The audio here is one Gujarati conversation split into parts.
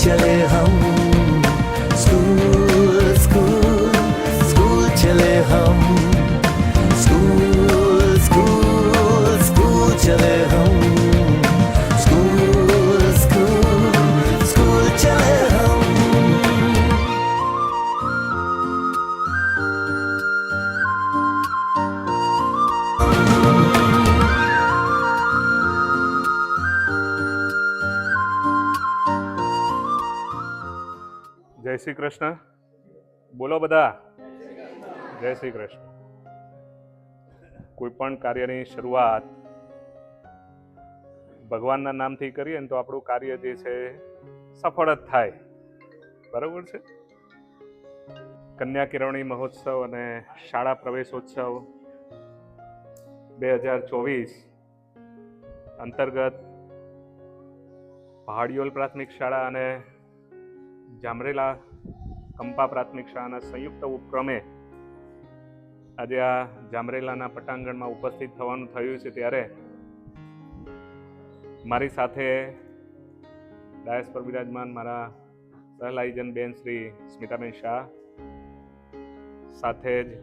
चले हम કૃષ્ણ. બોલો બધા. જય શ્રી કૃષ્ણ. કોઈ પણ કાર્યની શરૂઆત ભગવાનના નામથી કરીએ ને તો આપણું કાર્ય જે છે સફળ જ થાય. બરાબર છે? કન્યા કિરવણી મહોત્સવ અને શાળા પ્રવેશોત્સવ બે હજાર ચોવીસ અંતર્ગત પહાડિયોલ પ્રાથમિક શાળા અને જામરેલા કંપા પ્રાથમિક શાળાના સંયુક્ત ઉપક્રમે આજે આ જામરેલાના પટાંગણમાં ઉપસ્થિત થવાનું થયું છે ત્યારે મારી સાથે ડાયસ પર બિરાજમાન મારા સહલાઈજન બેન શ્રી સ્મિતાબેન શાહ સાથે જ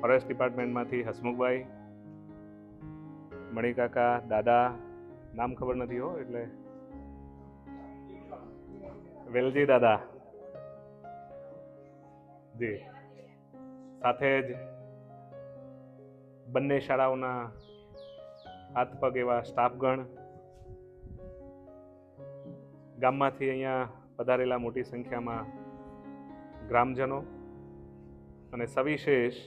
ફોરેસ્ટ ડિપાર્ટમેન્ટમાંથી હસમુખભાઈ, મણિકાકા દાદા, નામ ખબર નથી હો, એટલે વેલજી દાદા. જી. સાથે જ બંને શાળાઓના હાથ પગ એવા સ્ટાફગણ ગામમાંથી અહીંયા પધારેલા મોટી સંખ્યામાં ગ્રામજનો અને સવિશેષ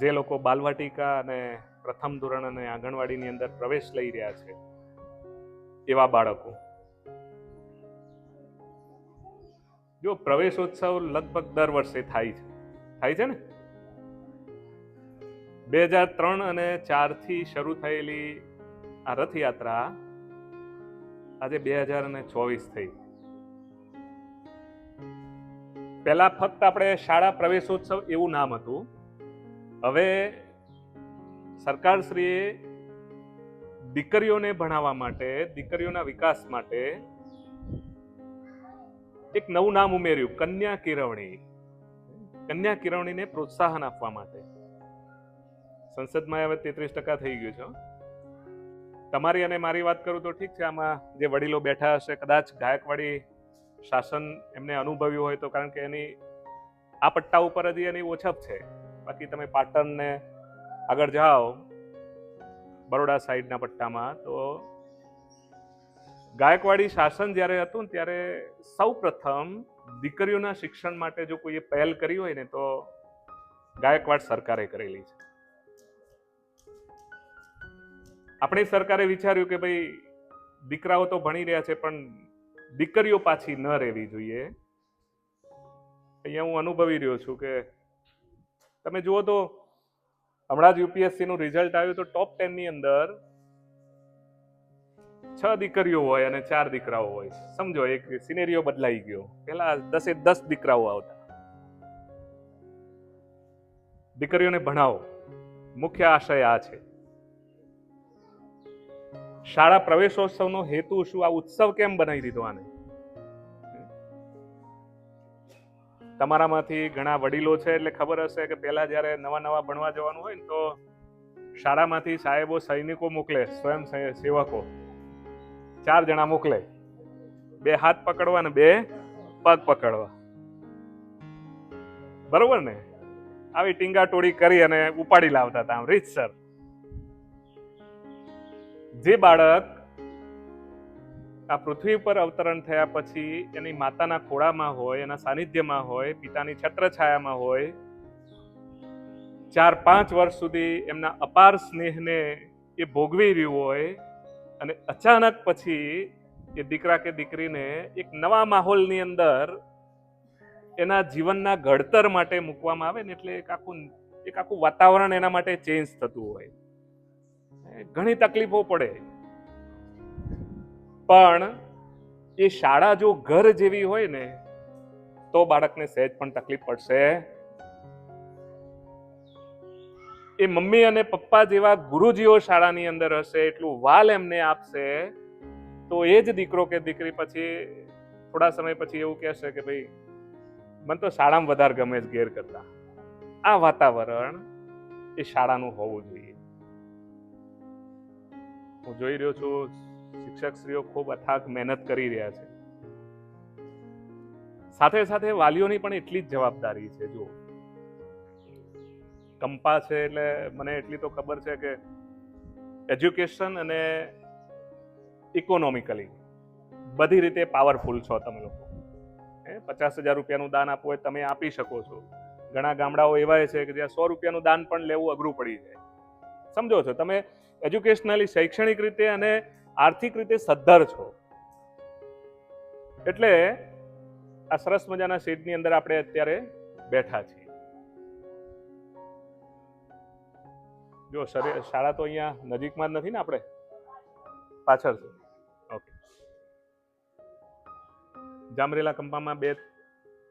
જે લોકો બાલવાટિકા અને પ્રથમ ધોરણ અને આંગણવાડીની અંદર પ્રવેશ લઈ રહ્યા છે એવા બાળકો. જો પ્રવેશોત્સવ લગભગ દર વર્ષે થાય છે. થાય છે ને? બે હજાર ત્રણ અને ચારથી શરૂ થયેલી આ રથયાત્રા આજે બે હજાર અને ચોવીસ થઈ. પહેલા ફક્ત આપણે શાળા પ્રવેશોત્સવ એવું નામ હતું. હવે સરકારશ્રીએ દીકરીઓને ભણાવવા માટે, દીકરીઓના વિકાસ માટે એક નવું નામ ઉમેર્યું, કન્યા કિરવણી. કન્યા કિરવણીને પ્રોત્સાહન આપવા માટે. સંસદમાં હવે તેત્રીસ ટકા થઈ ગયું છે તમારી અને મારી વાત કરું તો ઠીક છે, આમાં જે વડીલો બેઠા હશે, કદાચ ગાયકવાડી શાસન એમને અનુભવ્યું હોય તો, કારણ કે એની આ પટ્ટા ઉપર હજી એની ઓછપ છે. બાકી તમે પાટણને આગળ જાઓ, બરોડા સાઈડના પટ્ટામાં, તો ગાયકવાડી શાસન જ્યારે હતું ત્યારે સૌ પ્રથમ દીકરીઓના શિક્ષણ માટે જો કોઈએ પહેલ કરી હોય ને તો ગાયકવાડ સરકારે કરેલી છે. આપણી સરકારે વિચાર્યું કે ભાઈ, દીકરાઓ તો ભણી રહ્યા છે પણ દીકરીઓ પાછી ન રહેવી જોઈએ. અહીંયા હું અનુભવી રહ્યો છું કે તમે જુઓ તો હમણાં જ યુપીએસસીનું રિઝલ્ટ આવ્યું તો ટોપ ટેનની અંદર છ દીકરીઓ હોય અને ચાર દીકરાઓ હોય. સમજો, એક સિનેરિયો બદલાઈ ગયો. પેલા દસે દસ દીકરાઓ આવતા. દીકરીઓને ભણાવો. મુખ્ય આશય આ છે. શાળા પ્રવેશોત્સવનો હેતુ શું? આ ઉત્સવ કેમ બનાવી દીધો આને? તમારામાંથી ઘણા વડીલો છે એટલે ખબર હશે કે પહેલા જ્યારે નવા નવા ભણવા જવાનું હોય ને તો શાળામાંથી સાહેબો, સૈનિકો મોકલે, સ્વયં સેવકો ચાર જણા મોકલે બે હાથ પકડવા ને બે પગ પકડવા. બરોબર ને? આવી ટીંગા ટોળી કરી અને ઉપાડી લાવતા હતા આમ. રીતસર જે બાળક આ પૃથ્વી પર અવતરણ થયા પછી એની માતાના ખોળામાં હોય, એના સાનિધ્યમાં હોય, પિતાની છત્રછાયામાં હોય, ચાર પાંચ વર્ષ સુધી એમના અપાર સ્નેહને એ ભોગવી રહ્યું હોય અને અચાનક પછી એ દીકરા કે દીકરીને એક નવા માહોલની અંદર એના જીવનના ઘડતર માટે મૂકવામાં આવે ને એટલે એક આખું એક આખું વાતાવરણ એના માટે ચેન્જ થતું હોય. ઘણી તકલીફો પડે. પણ એ શાળા જો ઘર જેવી હોય ને, તો બાળકને સહેજ પણ તકલીફ પડશે. એ મમ્મી અને પપ્પા જેવા ગુરુજીઓ શાળાની અંદર હશે, એટલું વાલ એમને આપશે, તો એ જ દીકરો કે દીકરી પછી થોડા સમય પછી એવું કહેશે કે ભાઈ, મને તો શાળામાં વધારે ગમે જ ઘેર કરતા. આ વાતાવરણ એ શાળાનું હોવું જોઈએ. હું જોઈ રહ્યો છું, શિક્ષકશ્રીઓ ખૂબ અથાગ મહેનત કરી રહ્યા છે. સાથે સાથે વાલીઓની પણ એટલી જ જવાબદારી છે જો કંપા છે એટલે મને એટલી તો ખબર છે કે એજ્યુકેશન અને ઇકોનોમિકલી બધી રીતે પાવરફુલ છો તમે લોકો. એ પચાસ હજાર રૂપિયાનું દાન આપવું હોય તમે આપી શકો છો. ઘણા ગામડાઓ એવા છે કે જ્યાં સો રૂપિયાનું દાન પણ લેવું અઘરું પડી જાય. સમજો છો, તમે એજ્યુકેશનલી શૈક્ષણિક રીતે અને આર્થિક રીતે સદ્ધર છો. એટલે આ સરસ મજાના સીટની અંદર આપણે અત્યારે બેઠા છીએ. જો શરીર શાળા તો અહીંયા નજીકમાં જ નથી ને આપણે? પાછળ છે. ઓકે જામરેલા કંપામાં બે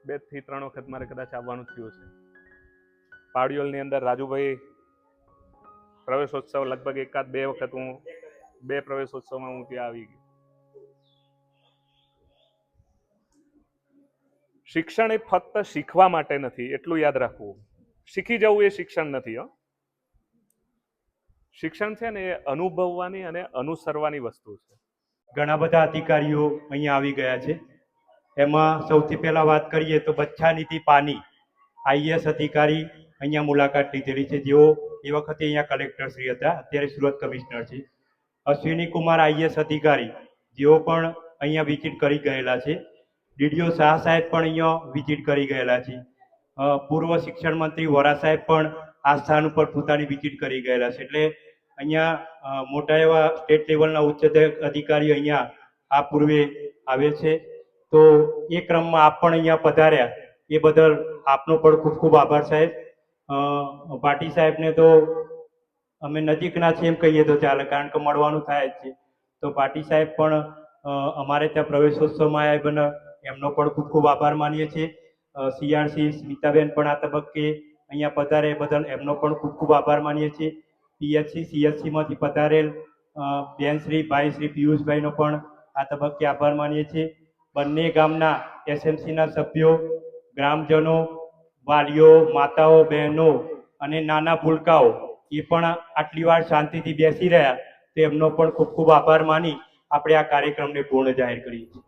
બેથી ત્રણ વખત મારે કદાચ આવવાનું થયું છે પાડિયોલની અંદર રાજુભાઈ પ્રવેશોત્સવ લગભગ એકાદ બે વખત હું બે પ્રવેશોત્સવમાં હું ત્યાં આવી ગયો. શિક્ષણ એ ફક્ત શીખવા માટે નથી એટલું યાદ રાખવું. શીખી જવું એ શિક્ષણ નથી હો. શિક્ષણ છે ને એ અનુભવવાની અને અનુસરવાની વસ્તુ છે. ઘણા બધા અધિકારીઓ અહીંયા આવી ગયા છે. એમાં સૌથી પહેલા વાત કરીએ તો બચ્છાનિધિ પાની આઈએસ અધિકારી અહીંયા મુલાકાત લીધેલી છે. જેઓ એ વખતે અહીંયા કલેક્ટર શ્રી હતા. અત્યારે સુરત કમિશનર છે. અશ્વિની કુમાર આઈએસ અધિકારી, જેઓ પણ અહીંયા વિઝિટ કરી ગયેલા છે. ડીડીઓ શાહ સાહેબ પણ અહીંયા વિઝિટ કરી ગયેલા છે. પૂર્વ શિક્ષણ મંત્રી વોરા સાહેબ પણ આ સ્થાન ઉપર પોતાની વિઝિટ કરી ગયેલા છે. એટલે અહીંયા મોટા એવા સ્ટેટ લેવલના ઉચ્ચ અધ- અધિકારીઓ અહીંયા આ પૂર્વે આવે છે. તો એ ક્રમમાં આપ પણ અહીંયા પધાર્યા. એ બદલ આપનો પણ ખૂબ ખૂબ આભાર સાહેબ. પાટી સાહેબને તો અમે નજીકના છે એમ કહીએ તો ચાલે, કારણ કે મળવાનું થાય જ છે. તો પાટી સાહેબ પણ અમારે ત્યાં પ્રવેશોત્સવમાં આવ્યા બને એમનો પણ ખૂબ ખૂબ આભાર માનીએ છીએ. સીઆરસી સ્મિતાબેન પણ આ તબક્કે અહીંયા પધારે બદલ એમનો પણ ખૂબ ખૂબ આભાર માનીએ છીએ. પીએચસી સીએચસીમાંથી પધારેલ બેનશ્રી બેન શ્રી, ભાઈ શ્રી પિયુષભાઈનો પણ આ તબક્કે આભાર માનીએ છીએ. બંને ગામના એસએમસીના સભ્યો, ગ્રામજનો, વાલીઓ, માતાઓ, બહેનો અને નાના ભૂલકાઓ એ પણ આટલી વાર શાંતિથી બેસી રહ્યા, તો એમનો પણ ખૂબ ખૂબ આભાર માની આપણે આ કાર્યક્રમને પૂર્ણ જાહેર કરીએ છીએ.